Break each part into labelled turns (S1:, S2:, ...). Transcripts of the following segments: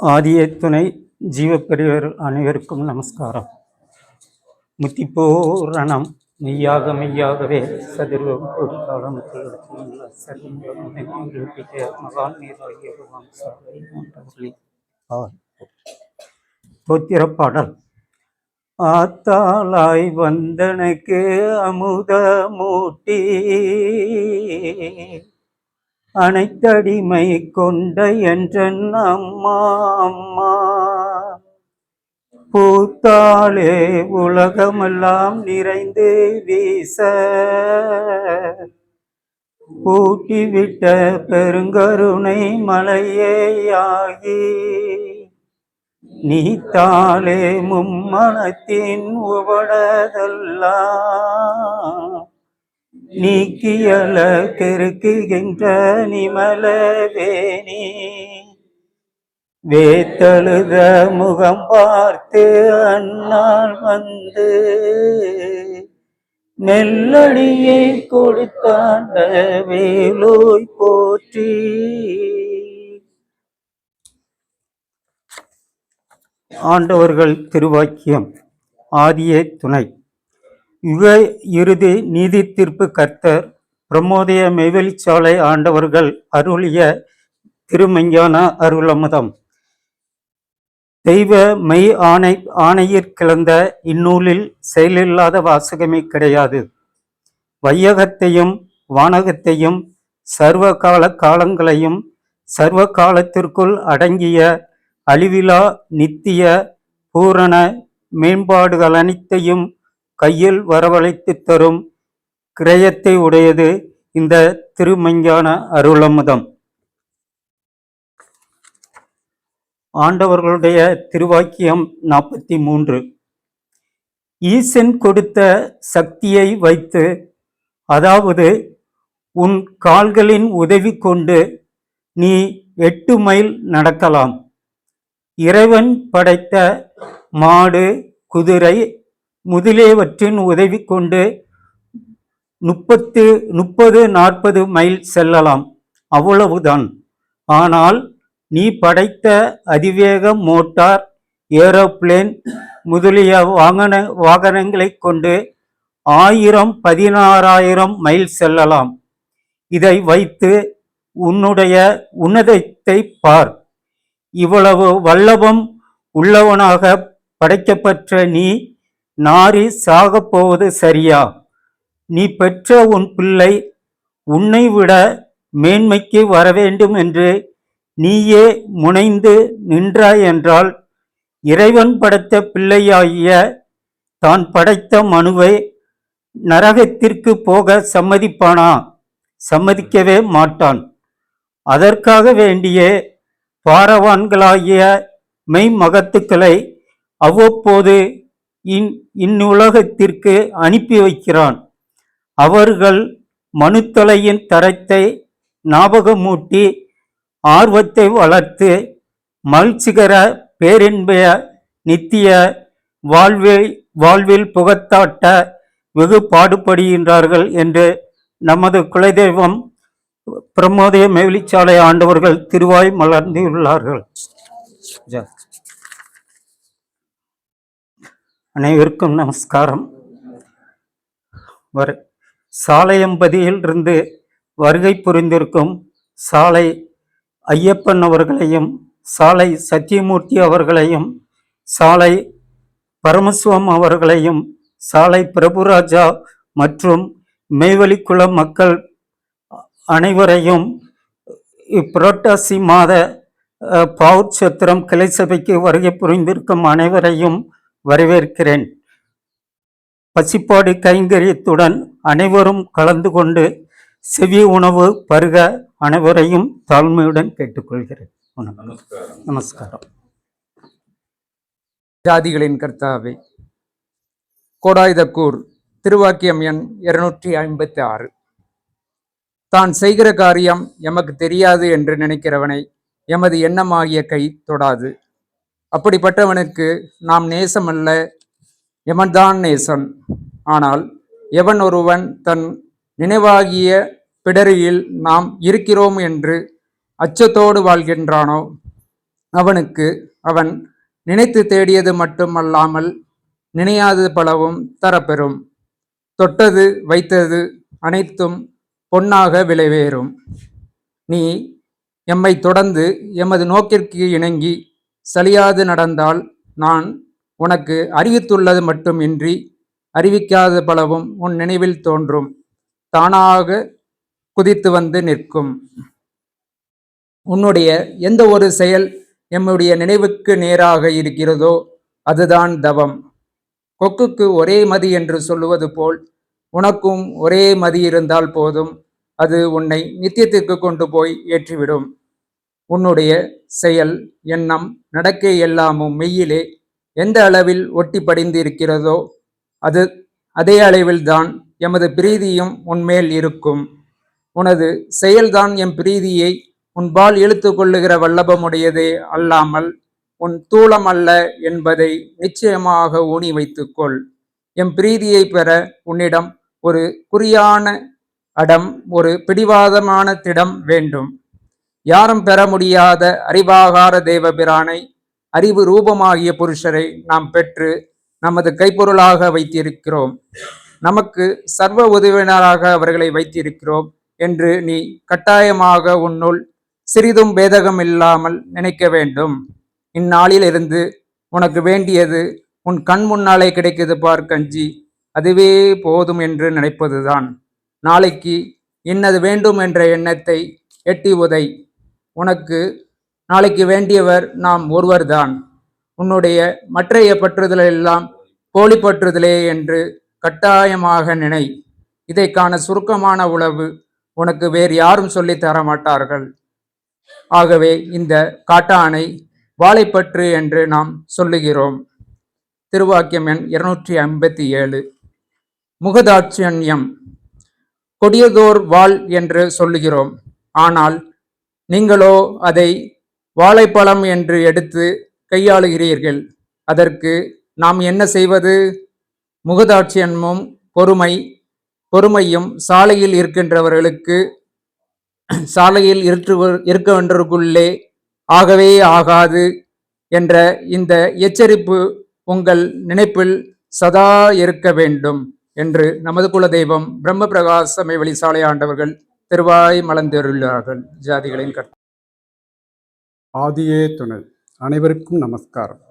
S1: ஆதிய துணை ஜீவப்பெரியவர் அனைவருக்கும் நமஸ்காரம். முத்திப்பூரணம் மெய்யாக மெய்யாகவே சதுர்வம் கோடி காலம் மகான் தோத்திர பாடல் ஆத்தாளாய் வந்தனுக்கு அமுத மூட்டி அனைத்தடிமை கொண்ட என்றன் அம்மா அம்மா. பூத்தாளே உலகமெல்லாம் நிறைந்து வீச. பூட்டிவிட்ட பெருங்கருணை மலையேயாகி நீத்தாளே மும்மனத்தின் உவடதெல்லாம் நீக்கியல கெருக்குகின்ற நிமல வேணி வேத்தழுத முகம் பார்த்து அண்ணால் வந்து மெல்லடியை கொடுத்தாண்ட வேலோய் போற்றி. ஆண்டவர்கள் திருவாக்கியம் ஆதியே துணை. யுக இறுதி நீதி தீர்ப்பு கர்த்தர் பிரமோதய மெய்வெளிச்சாலை ஆண்டவர்கள் அருளிய திருமஞ்ஞான அருளமுதம். தெய்வ மெய் ஆணை ஆணையிற் கிளந்த இந்நூலில் செயலில்லாத வாசகமே கிடையாது. வையகத்தையும் வானகத்தையும் சர்வ கால காலங்களையும் சர்வ காலத்திற்குள் அடங்கிய அழிவிலா நித்திய பூரண மேம்பாடுகள் அனைத்தையும் கையில் வரவழைத்து தரும் கிரயத்தை உடையது இந்த திருமஞ்ஞான அருளமுதம். ஆண்டவர்களுடைய திருவாக்கியம் நாற்பத்தி மூன்று ஈசன் கொடுத்த சக்தியை வைத்து அதாவது உன் கால்களின் உதவி கொண்டு நீ எட்டு மைல் நடக்கலாம். இறைவன் படைத்த மாடு குதிரை முதலியவற்றின் உதவி கொண்டு முப்பத்து முப்பது நாற்பது மைல் செல்லலாம். அவ்வளவுதான். ஆனால் நீ படைத்த அதிவேக மோட்டார் ஏரோப்ளேன் முதலிய வாகன வாகனங்களைக் கொண்டு ஆயிரம் பதினாறாயிரம் மைல் செல்லலாம். இதை வைத்து உன்னுடைய உன்னதத்தை பார். இவ்வளவு வல்லபம் உள்ளவனாக படைக்கப்பட்ட நீ நாரி சாகப் போவது சரியா? நீ பெற்ற உன் பிள்ளை உன்னை விட மேன்மைக்கு வரவேண்டும் என்று நீயே முனைந்து நின்றாய் என்றால் இறைவன் படைத்த பிள்ளையாகிய தான் படைத்த மனுவை நரகத்திற்கு போக சம்மதிப்பானா? சம்மதிக்கவே மாட்டான். அதற்காக வேண்டிய பாரவான்களாகிய மெய்மகத்துக்களை அவ்வப்போது இன் இந்நுலகத்திற்கு அனுப்பி வைக்கிறான். அவர்கள் மனுத்தலையின் தரத்தை ஞாபகமூட்டி ஆர்வத்தை வளர்த்து மகிழ்ச்சிகர பேரின்பய நித்திய வாழ்வில் வாழ்வில் புகத்தாட்ட வெகு பாடுபடுகின்றார்கள் என்று நமது குலதெய்வம் பிரமோதய மெவிலிச்சாலை ஆண்டவர்கள் திருவாய் மலர்ந்துள்ளார்கள். அனைவருக்கும் நமஸ்காரம். வர சாலையம்பதியில் இருந்து வருகை புரிந்திருக்கும் சாலை ஐயப்பன் அவர்களையும் சாலை சத்தியமூர்த்தி அவர்களையும் சாலை பரமசிவம் அவர்களையும் சாலை பிரபுராஜா மற்றும் மேவலிக்குள மக்கள் அனைவரையும் இப்புரட்டாசி மாத பாவுச்சத்திரம் கிளை சபைக்கு வருகை புரிந்திருக்கும் அனைவரையும் வரவேற்கிறேன். பசிப்பாடு கைங்கரியத்துடன் அனைவரும் கலந்து கொண்டு செவி உணவு பருக அனைவரையும் தாழ்மையுடன் கேட்டுக்கொள்கிறேன். வணக்கம். நமஸ்காரம்.
S2: ஜாதிகளின் கர்த்தாவே கோடாயுதக்கூர் திருவாக்கியம் எண் இருநூற்றி ஐம்பத்தி ஆறு தான் செய்கிற காரியம் எமக்கு தெரியாது என்று நினைக்கிறவனை எமது எண்ணமாகிய கை தொடாது. அப்படிப்பட்டவனுக்கு நாம் நேசமல்ல. எவன்தான் நேசன். ஆனால் எவன் ஒருவன் தன் நினைவாகிய பிடரியில் நாம் இருக்கிறோம் என்று அச்சத்தோடு வாழ்கின்றானோ? அவனுக்கு அவன் நினைத்து தேடியது மட்டுமல்லாமல் நினையாது பலவும் தரப்பெறும். தொட்டது வைத்தது அனைத்தும் பொன்னாக விளைவேறும். நீ எம்மை தொடர்ந்து எமது நோக்கிற்கு இணங்கி சலியாது நடந்தால் நான் உனக்கு அறிவித்துள்ளது மட்டுமின்றி அறிவிக்காத பலவும் உன் நினைவில் தோன்றும். தானாக குதித்து வந்து நிற்கும். உன்னுடைய எந்த ஒரு செயல் எம்முடைய நினைவுக்கு நேராக இருக்கிறதோ அதுதான் தவம். கொக்குக்கு ஒரே மதி என்று சொல்லுவது போல் உனக்கும் ஒரே மதி இருந்தால் போதும். அது உன்னை நித்தியத்திற்கு கொண்டு போய் ஏற்றிவிடும். உன்னுடைய செயல் எண்ணம் நடக்கை எல்லாமும் மெய்யிலே எந்த அளவில் ஒட்டி படிந்து இருக்கிறதோ அது அதே அளவில்தான் எமது பிரீதியும் உன்மேல் இருக்கும். உனது செயல்தான் எம் பிரீதியை உன்பால் இழுத்து கொள்ளுகிற வல்லபமுடையதே அல்லாமல் உன் தூளம் அல்ல என்பதை நிச்சயமாக ஊனி வைத்துக்கொள். எம் பிரீதியை பெற உன்னிடம் ஒரு குறியான அடம் ஒரு பிடிவாதமான திடம் வேண்டும். யாரும் பெற முடியாத அறிவாகார தேவபிரானை அறிவு ரூபமாகிய புருஷரை நாம் பெற்று நமது கைப்பொருளாக வைத்திருக்கிறோம். நமக்கு சர்வ உதவினராக அவர்களை வைத்திருக்கிறோம் என்று நீ கட்டாயமாக உன்னுள் சிறிதும் பேதகம் இல்லாமல் நினைக்க வேண்டும். இந்நாளிலிருந்து உனக்கு வேண்டியது உன் கண் முன்னாலே கிடைக்குது பார் கஞ்சி. அதுவே போதும் என்று நினைப்பதுதான். நாளைக்கு இன்னது வேண்டும் என்ற எண்ணத்தை எட்டி உதை. உனக்கு நாளைக்கு வேண்டியவர் நாம் ஒருவர்தான். உன்னுடைய மற்றைய பற்றுதல் எல்லாம் போலி பற்றுதலே என்று கட்டாயமாக நினை. இதைக்கான சுருக்கமான உளவு உனக்கு வேறு யாரும் சொல்லி தர மாட்டார்கள் ஆகவே இந்த காட்டானை வாழைப்பற்று என்று நாம் சொல்லுகிறோம். திருவாக்கியம் எண் இருநூற்றி ஐம்பத்தி ஏழு முகதாட்சண்யம். கொடியதோர் வாள் என்று சொல்லுகிறோம். ஆனால் நீங்களோ அதை வாழைப்பழம் என்று எடுத்து கையாளுகிறீர்கள். அதற்கு நாம் என்ன செய்வது? முகதாட்சியன்மும் பொறுமை பொறுமையும் சாலையில் இருக்கின்றவர்களுக்கு சாலையில் இருற்றுவர் இருக்கவன்றக்குள்ளே ஆகவே ஆகாது என்ற இந்த எச்சரிப்பு உங்கள் நினைப்பில் சதா இருக்க வேண்டும் என்று நமது குலதெய்வம் பிரம்ம பிரகாசமை வழிசாலை ஆண்டவர்கள் திருவாய் மலர்ந்தருள்ளார்கள் ஜாதிகளின் கட்ட
S3: ஆதியே துணை. அனைவருக்கும் நமஸ்காரம்.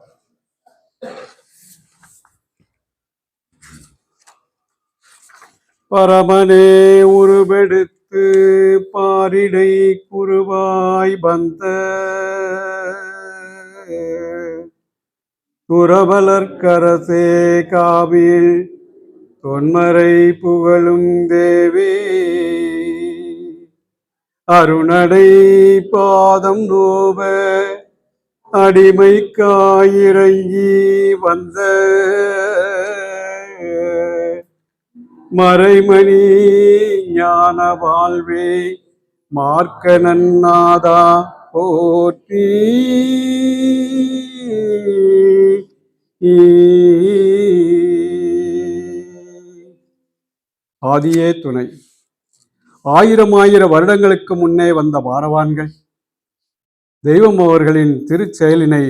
S3: பரமனே உருவெடுத்து பாரிடை குருவாய் வந்த துறவலர்க்கரசே காவில் தொன்மறை புகழும் தேவே. அருணடை பாதம் நோவ அடிமைக்காயிறங்கி வந்த. மறைமணி ஞான வாழ்வே மார்க்க நன்னாதா போற்றி. ஆதியே துணை. ஆயிரம் ஆயிரம் வருடங்களுக்கு முன்னே வந்த பாரவான்கள் தெய்வம் அவர்களின் திருச்செயலினை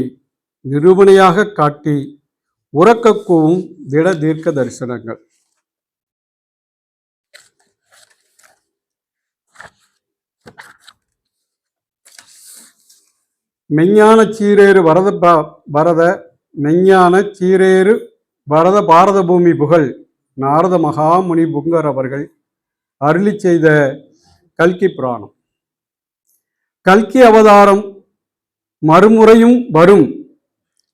S3: நிரூபணையாக காட்டி உறக்கக்கூவும் திட தீர்க்க தரிசனங்கள். மெஞ்ஞான சீரேறு வரத பரத மெஞ்ஞான சீரேறு பரத பாரத பூமி புகழ் நாரத மகாமுனி புங்கர் அவர்கள் அருளி செய்த கல்கி புராணம். கல்கி அவதாரம் மறுமுறையும் வரும்.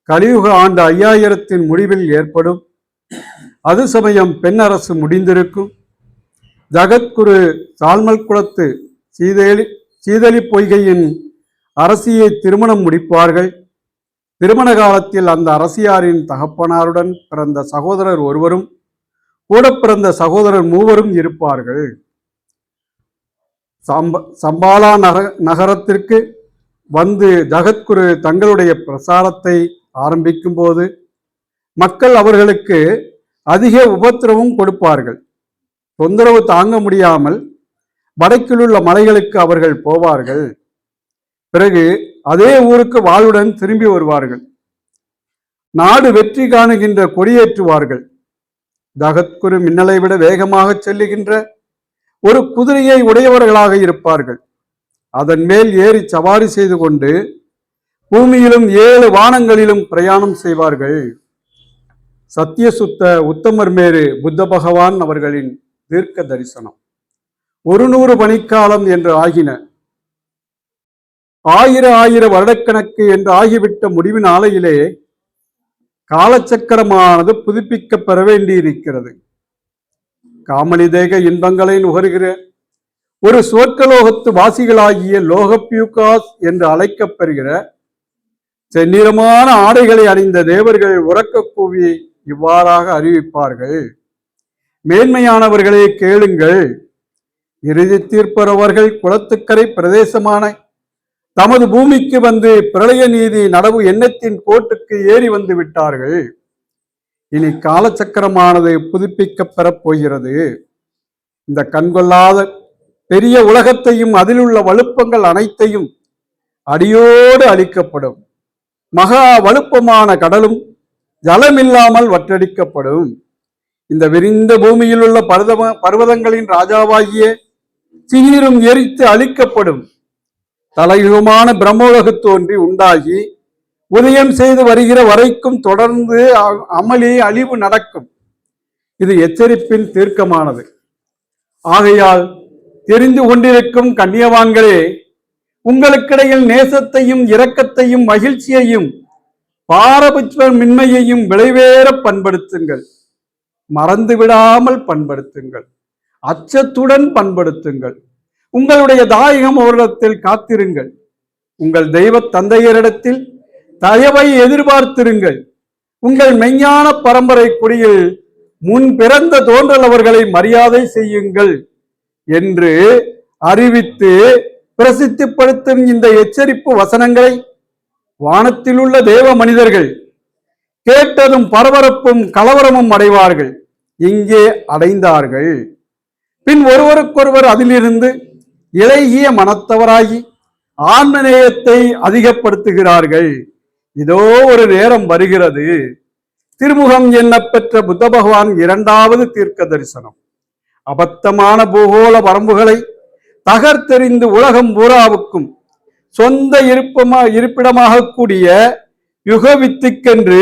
S3: கலியுக ஆண்டு ஐயாயிரத்தின் முடிவில் ஏற்படும். அது சமயம் பெண் அரசு முடிந்திருக்கும். ஜகத்குரு சால்மல் குலத்து சீதேலி சீதலி பொய்கையின் அரசியை திருமணம் முடிப்பார்கள். திருமண காலத்தில் அந்த அரசியாரின் தகப்பனாருடன் பிறந்த சகோதரர் ஒருவரும் கூட பிறந்த சகோதரர் மூவரும் இருப்பார்கள். சம்ப சம்பாலா நக நகரத்திற்கு வந்து ஜகத்குரு தங்களுடைய பிரசாரத்தை ஆரம்பிக்கும் போது மக்கள் அவர்களுக்கு அதிக உபத்திரவும் கொடுப்பார்கள். தொந்தரவு தாங்க முடியாமல் வடக்கிலுள்ள மலைகளுக்கு அவர்கள் போவார்கள். பிறகு அதே ஊருக்கு வாளுடன் திரும்பி வருவார்கள். நாடு வெற்றி காணுகின்ற கொடியேற்றுவார்கள். தகத்குரு மின்னலை விட வேகமாக செல்லுகின்ற ஒரு குதிரையை உடையவர்களாக இருப்பார்கள். அதன் மேல் ஏறி சவாரி செய்து கொண்டு பூமியிலும் ஏழு வானங்களிலும் பிரயாணம் செய்வார்கள். சத்தியசுத்த உத்தமர் மேரு புத்த பகவான் அவர்களின் தீர்க்க தரிசனம். ஒரு நூறு பணிக்காலம் என்று ஆகின. ஆயிர ஆயிர வருடக்கணக்கு என்று ஆகிவிட்ட முடிவின் ஆலையிலே காலச்சக்கரமானது புதுப்பிக்கப் பெற வேண்டியிருக்கிறது. காமனி தேக இன்பங்களை நுகர்கிற ஒரு சுவர்க்கலோகத்து வாசிகளாகிய லோகப்பியூகாஸ் என்று அழைக்கப்பெறுகிற செந்நிறமான ஆடைகளை அணிந்த தேவர்கள் உறக்க கூவி இவ்வாறாக அறிவிப்பார்கள். மேன்மையானவர்களே கேளுங்கள். இறுதி தீர்ப்பரவர்கள் குளத்துக்கரை பிரதேசமான தமது பூமிக்கு வந்து பிரளய நீதி நடவு எண்ணத்தின் கோட்டுக்கு ஏறி வந்து விட்டார்கள். இனி காலச்சக்கரமானது புதுப்பிக்க பெறப் போகிறது. இந்த கண்கொள்ளாத பெரிய உலகத்தையும் அதிலுள்ள வலுப்பங்கள் அனைத்தையும் அடியோடு அழிக்கப்படும். மகா வலுப்பமான கடலும் ஜலமில்லாமல் வற்றடிக்கப்படும். இந்த விரிந்த பூமியில் உள்ள பர்வதங்களின் ராஜாவாகிய சீரும் எரித்து அழிக்கப்படும். தலையுகமான பிரம்மோலகு தோன்றி உண்டாகி உதயம் செய்து வருகிற வரைக்கும் தொடர்ந்து அமளி அழிவு நடக்கும். இது எச்சரிப்பின் தீர்க்கமானது. ஆகையால் தெரிந்து கொண்டிருக்கும் கண்ணியவான்களே உங்களுக்கிடையில் நேசத்தையும் இரக்கத்தையும் மகிழ்ச்சியையும் பாரபட்ச மின்மையையும் விளைவேற பண்படுத்துங்கள். மறந்து விடாமல் பண்படுத்துங்கள். அச்சத்துடன் பண்படுத்துங்கள். உங்களுடைய தாயகம் அவரிடத்தில் காத்திருங்கள். உங்கள் தெய்வ தந்தையரிடத்தில் தயவை எதிர்பார்த்திருங்கள். உங்கள் மெஞ்ஞான பரம்பரை குடியில் முன் பிறந்த தோன்றல் அவர்களை மரியாதை செய்யுங்கள் என்று அறிவித்து பிரசித்திப்படுத்தும் இந்த எச்சரிப்பு வசனங்களை வானத்தில் உள்ள தேவ மனிதர்கள் கேட்டதும் பரபரப்பும் கலவரமும் அடைவார்கள். இங்கே அடைந்தார்கள். பின் ஒருவருக்கொருவர் அதிலிருந்து இளகிய மனத்தவராகி ஆன்மநேயத்தை அதிகப்படுத்துகிறார்கள். இதோ ஒரு நேரம் வருகிறது. திருமுகம் என்ன பெற்ற புத்த பகவான் இரண்டாவது தீர்க்க தரிசனம். அபத்தமான பூகோள வரம்புகளை தகர்த்தெறிந்து உலகம் பூராவுக்கும் சொந்த இருப்பமா இருப்பிடமாக கூடிய யுகவித்துக்கென்று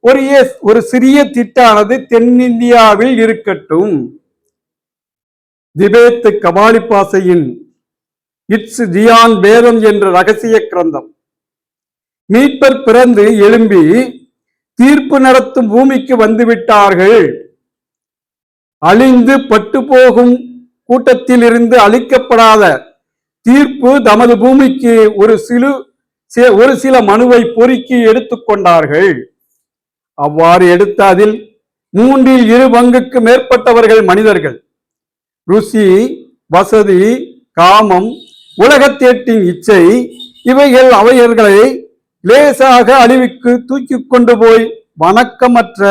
S3: ஒரு ஒரு சிறிய திட்டானது தென்னிந்தியாவில் இருக்கட்டும். திபேத்து கபாலிப்பாசையின் இட்ஸ் ஜியான் வேதம் என்ற ரகசிய கிரந்தம். மீட்பர் பிறந்து எழும்பி தீர்ப்பு நடத்தும் பூமிக்கு வந்துவிட்டார்கள். அழிந்து பட்டு போகும் கூட்டத்திலிருந்து அழிக்கப்படாத தீர்ப்பு தமது பூமிக்கு ஒரு சிலு ஒரு சில மனுவை பொறுக்கி எடுத்துக்கொண்டார்கள் அவ்வாறு எடுத்த அதில் மூன்றில் இரு பங்குக்கு மேற்பட்டவர்கள் மனிதர்கள். ருசி வசதி காமம் உலகத்தேட்டின் இச்சை இவைகள் அவையர்களை லேசாக அழிவுக்கு தூக்கி கொண்டு போய் வணக்கமற்ற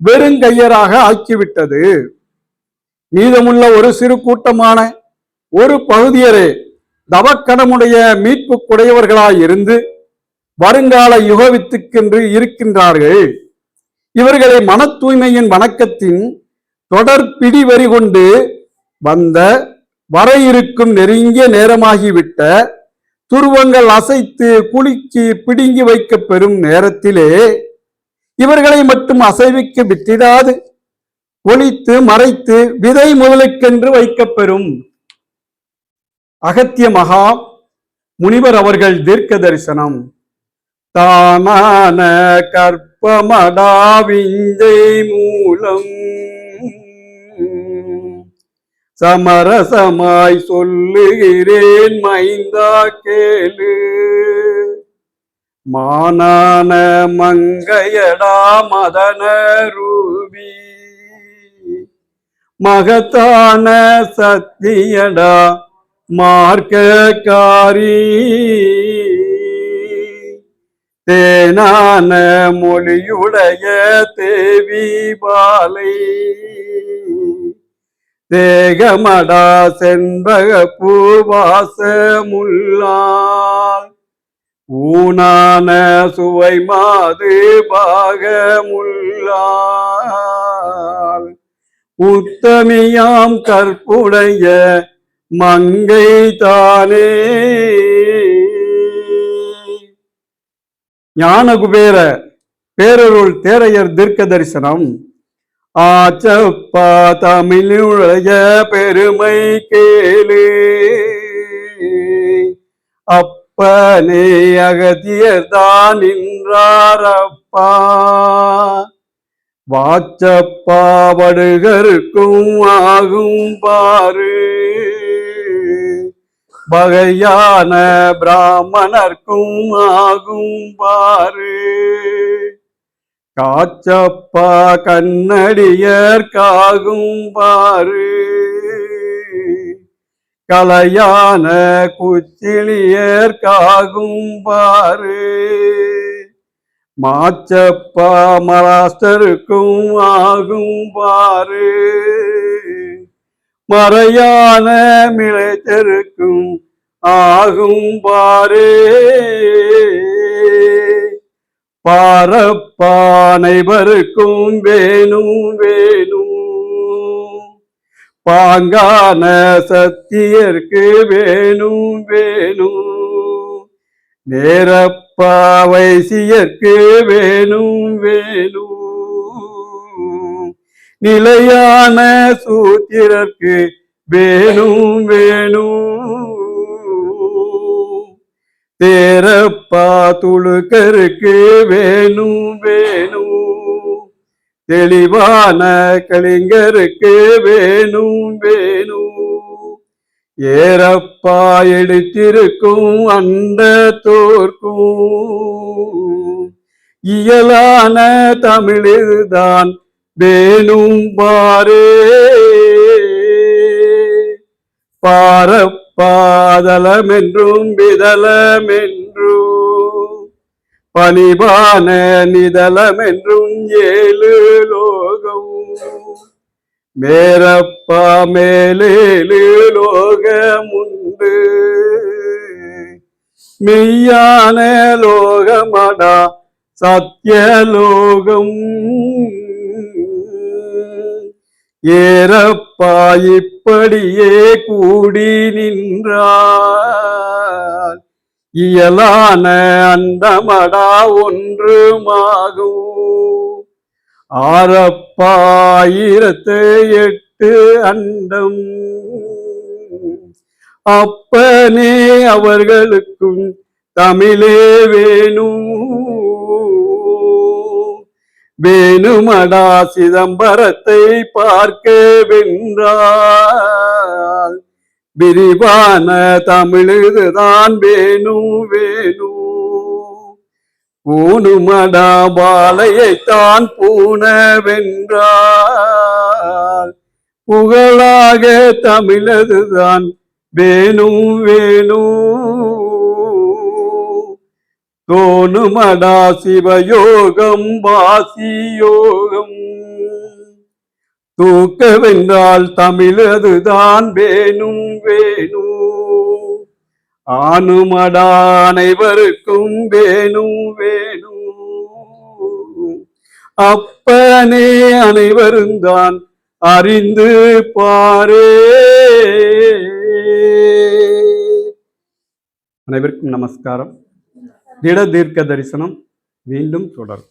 S3: வெறுங்கையராக ஆக்கிவிட்டது. மீதமுள்ள ஒரு சிறு கூட்டமான ஒரு பகுதியரே தவக்கடமுடைய மீட்புக்குடையவர்களாய் இருந்து வருங்கால யுகவித்துக்கென்று இருக்கின்றார்கள். இவர்களை மன தூய்மையின் வணக்கத்தின் தொடர் பிடிவரி கொண்டு வந்த வர இருக்கும் நெருங்கிய நேரமாகிவிட்ட துருவங்கள் அசைத்து குலுக்கி பிடுங்கி வைக்க பெறும் நேரத்திலே இவர்களை மட்டும் அசைவிக்க விட்டிடாது. ஒழித்து மறைத்து விதை முதலுக்கென்று வைக்கப்பெறும் அகத்திய மகா முனிவர் அவர்கள் தீர்க்க தரிசனம் தானான கற்பமடாவிஞ்சை மூலம். சமரசமாய் சொல்லுகிறேன் மைந்தா கேளு. மானான மங்கையடா மதன ரூபி. மகத்தான சத்தியடா மார்க்கக்காரி. தேனான மொழியுடைய தேவி பாலை. தேகமடா செண்பக பூவாசமுள்ளாள். ஊனான சுவை மாது பாகமுள்ளால் உத்தமியாம் கற்புடைய மங்கை தானே. ஞானகுபேர பேரருள் தேரையர் தீர்க்க தரிசனம் ஆச்சப்பா தமிழுடைய பெருமை கேளு. அப்பனே அகதியர் தான் நின்றாரப்பா. வாச்சப்பா வடுகருக்கும் ஆகும் பாரு. வகையான பிராமணர்க்கும் ஆகும் பாரு. காச்சப்பா கண்ணடியர்க்காகும் பாரு கலையான குச்சிலியர்க்காகும் பாரு மாச்சப்பா மராஸ்டருக்கும் ஆகும் பாரு மறையான மிளைச்சருக்கும் ஆகும் பாரே பாரப்பானைவருக்கும் வேணும் வேணும். பாங்கான சத்தியர்க்கு வேணும் வேணும். நேரப்பா வைசியர்க்கு வேணும் வேணும். நிலையான சூத்திரர்க்கு வேணும் வேணும். தேரப்பா துளுக்கருக்கு வேணும் வேணும். தெளிவான கலிங்கருக்கு வேணும் வேணும். ஏறப்பா எடுத்திருக்கும் அண்ட தோற்கும். இயலான தமிழில்தான் வேணும் பாரே. பாரப்பாதலமென்றும் விதலமென்றும் பணிவான நிதலமென்றும் ஏழு லோகம் மேரப்பா மேலேழு லோகமுண்டு. மெய்யான லோகமடா சத்தியலோகம் ஏறப்பா இப்படியே கூடி நின்றார் இயலான அந்தமடா ஒன்றுமாகும். ஆறப்பாயிரத்து எட்டு அண்டம். அப்பனே அவர்களுக்கும் தமிழே வேணும். வேணுமடா சிதம்பரத்தை பார்க்க வென்றால். விரிவான தமிழுதுதான் வேணும் வேணும் பூணுமடா பாலையைத்தான் பூன வென்றால். புகழாக தமிழதுதான் வேணும் வேணும் தோணுமடா சிவயோகம் வாசியோகம் தூக்கவென்றால் தமிழதுதான் வேணும் வேணும். ஆணுமடா அனைவருக்கும் வேணும் வேணும். அப்பனே அனைவரும் தான் அறிந்து பாரே. அனைவருக்கும் நமஸ்காரம். திட தீர்க்க தரிசனம் மீண்டும் தொடரும்.